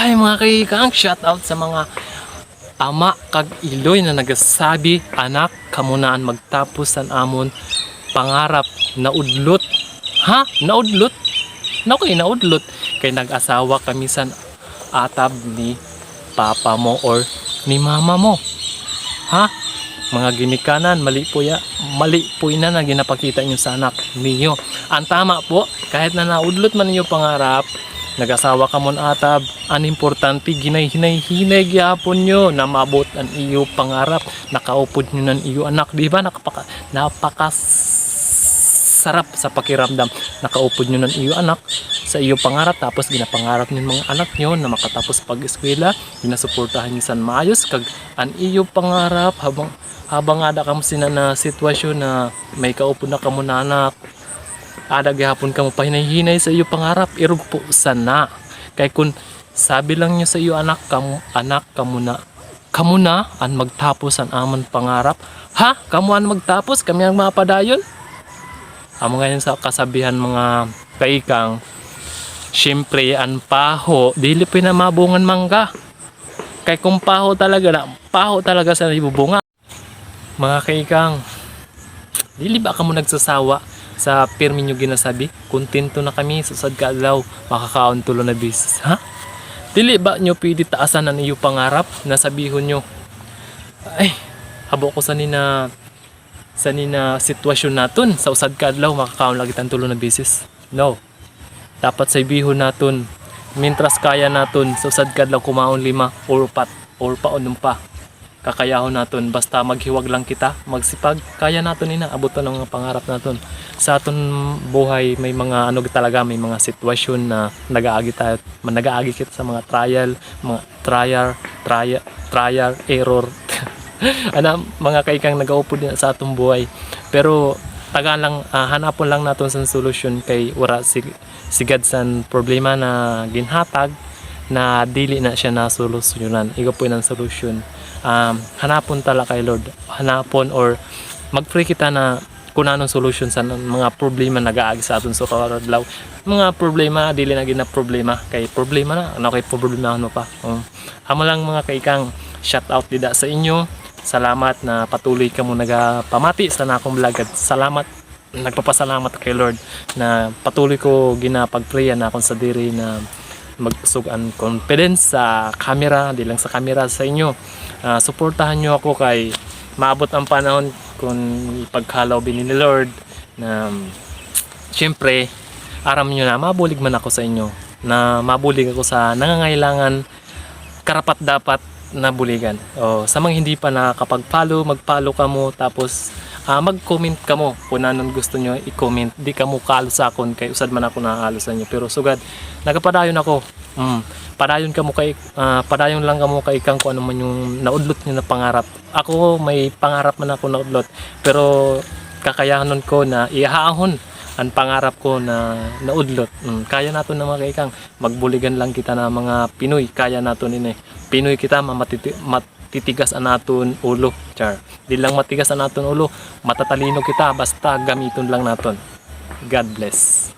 Hi mga kaikang, shout out sa mga ama kag iloy na nagasabi anak kamunaan magtapos san amon pangarap. Na udlot ha? Naudlot? Nakoy naudlot. Kay nag-asawa kami san atab ni papa mo or ni mama mo. Ha? Mga ginikanan mali po ya mali po ina na ginapakita niyo sa anak ninyo. Ang tama po kahit na naudlot man ninyo pangarap nag-asawa ka mon atab. Ang importante ginay hinay hinay gyapon nyo na maabot ang iyo pangarap. Nakaupod nyo ng iyo anak di ba? Nakapaka napakas sarap sa pakiramdam. Nakaupod nyo ng iyo anak sa iyo pangarap tapos ginapangarap ng mga anak nyo na makatapos pag-eskwela. Ginasuportahan nyo san maayos kag ang iyo pangarap. Habang habang ada ka mo sina na sitwasyon na may kaupod na kamo na anak ada gihapon ka mo pahinay-hinay sa iyo pangarap irog po sana kay kun sabi lang niyo sa iyo anak kamu anak kamu na kamu na ang magtapos ang amon pangarap. Ha? Kamu ang magtapos? Kami ang mapadayon? Amo ngayon sa kasabihan mga kaikang syempre ang paho dili pa na mabungan mangga. Kay kung paho talaga na paho talaga sa ibubunga mga kaikang dili ba ka mo nagsasawa sa pirmi nyo ginasabi kontento na kami susad ka adlaw makakaon tulo na bisis. Ha? Dili ba nyo pwede taasan ang iyo pangarap na sabihon nyo? Ay habo ko sa nina sa nina sitwasyon naton sa usad ka adlaw makakaon lagi tan tulo na bisis. No. Dapat sa ibihon naton mintras kaya naton sa usad ka adlaw kumaon lima or pat or paunom pa kakayahon naton basta maghiwag lang kita magsipag. Kaya naton ina abuton ang pangarap naton. Sa aton buhay may mga ano talaga may mga sitwasyon na nagaagi tayo nagaagi kita sa mga trial mga trial trial trial error. Ana mga kaikang nagaupo din sa atong buhay. Pero taga lang ah, hanapon lang naton sa solusyon kay wala sig sigad san problema na ginhatag na dili na siya na solusyonan. Igo po ang solusyon um, hanapon tala kay Lord. Hanapon or mag-pray kita na kung anong solution sa mga problema nagaagi sa aton sa karadlaw mga problema dili na gina problema. Kay problema na ano kay problema ano pa? Um, amo lang mga kaikang shout out dida sa inyo. Salamat na patuloy ka mo nagapamati sa nakong vlog at salamat nagpapasalamat kay Lord na patuloy ko ginapagprayan na akong sa diri na magsugan confidence sa camera, di lang sa camera sa inyo. Ah, suportahan nyo ako kay maabot ang panahon kung ipagkalaw ni Lord na syempre aram nyo na mabulig man ako sa inyo na mabulig ako sa nangangailangan karapat dapat na buligan. O, sa mga hindi pa nakakapag-follow, mag-follow ka mo tapos ah, mag-comment ka mo kung anong gusto nyo i-comment. Di ka mo kalo sa akon kay usad man ako nakakalo sa inyo. Pero sugad, nagapadayon ako. Mm, padayon ka mo kay ah, padayon lang ka mo kay ikang kung ano man yung naudlot nyo na pangarap. Ako may pangarap man ako naudlot. Pero kakayahanon ko na ihaahon ang pangarap ko na naudlot. Mm, kaya nato na mga kaikang magbuligan lang kita na mga Pinoy. Kaya nato ini. Pinoy kita mamatiti, matitigas ang naton ulo. Char. Di lang matigas ang naton ulo. Matatalino kita basta gamiton lang naton. God bless.